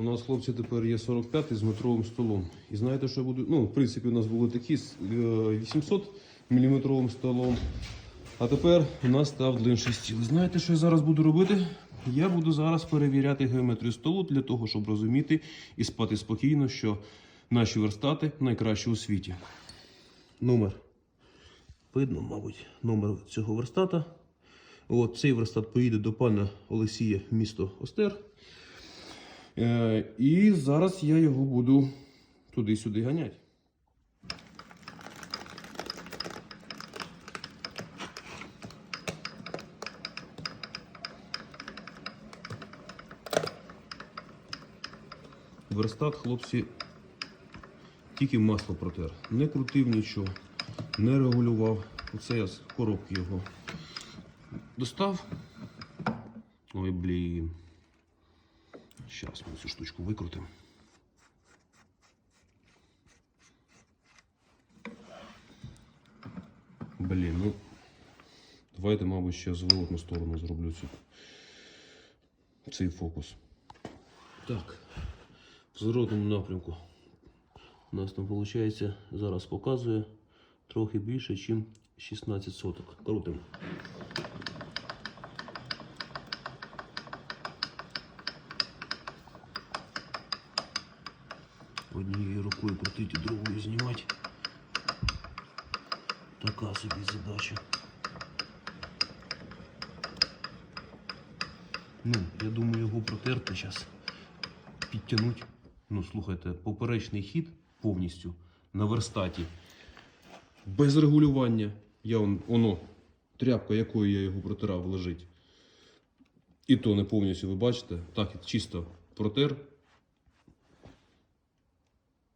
У нас хлопці тепер є 45 з метровим столом. І знаєте, що я буду. Ну, в принципі, у нас були такі з е, 800 мм столом. А тепер у нас став длинший стіл. Знаєте, що я зараз буду робити? Я буду зараз перевіряти геометрію столу для того, щоб розуміти і спати спокійно, що наші верстати найкращі у світі. Номер. Видно, мабуть, номер цього верстата. От цей верстат поїде до пана Олексія, місто Остер. Е, і зараз я його буду туди-сюди ганяти. Верстат, хлопці, тільки масло протер. Не крутив нічого, не регулював. Оце я з коробки його достав. Ой, блін. Зараз ми цю штучку викрутимо. Блін, ну давайте, мабуть, ще з зворотну сторону зроблю цю, цей фокус. Так, в зворотному напрямку у нас там виходить, зараз показує трохи більше, ніж 16 соток. Крутимо. Однією рукою крутити, другою знімати. Така собі задача. Ну, я думаю, його протерти зараз. Підтягнути. Ну, слухайте, поперечний хід повністю на верстаті. Без регулювання. Я он, воно, тряпка, якою я його протирав, лежить. І то не повністю, ви бачите. Так, чисто протер.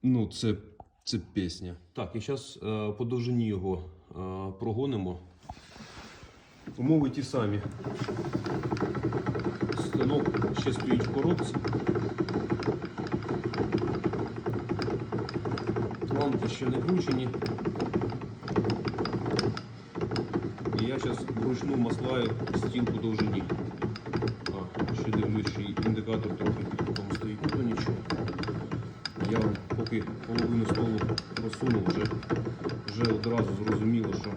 Ну, це, це пісня. Так, і зараз е, по довжині його е, прогонимо. Умови ті самі. Станок ще стоїть в коробці. Лампи ще не кручені. І я зараз вручну маслаю стіл по поки половину столу просунув, вже, вже одразу зрозуміло, що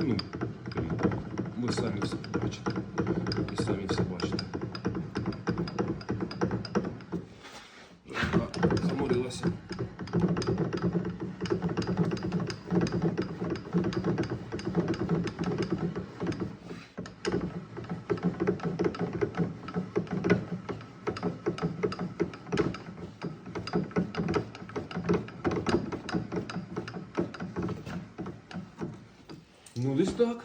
ну, ви самі все бачите. Ну, десь так.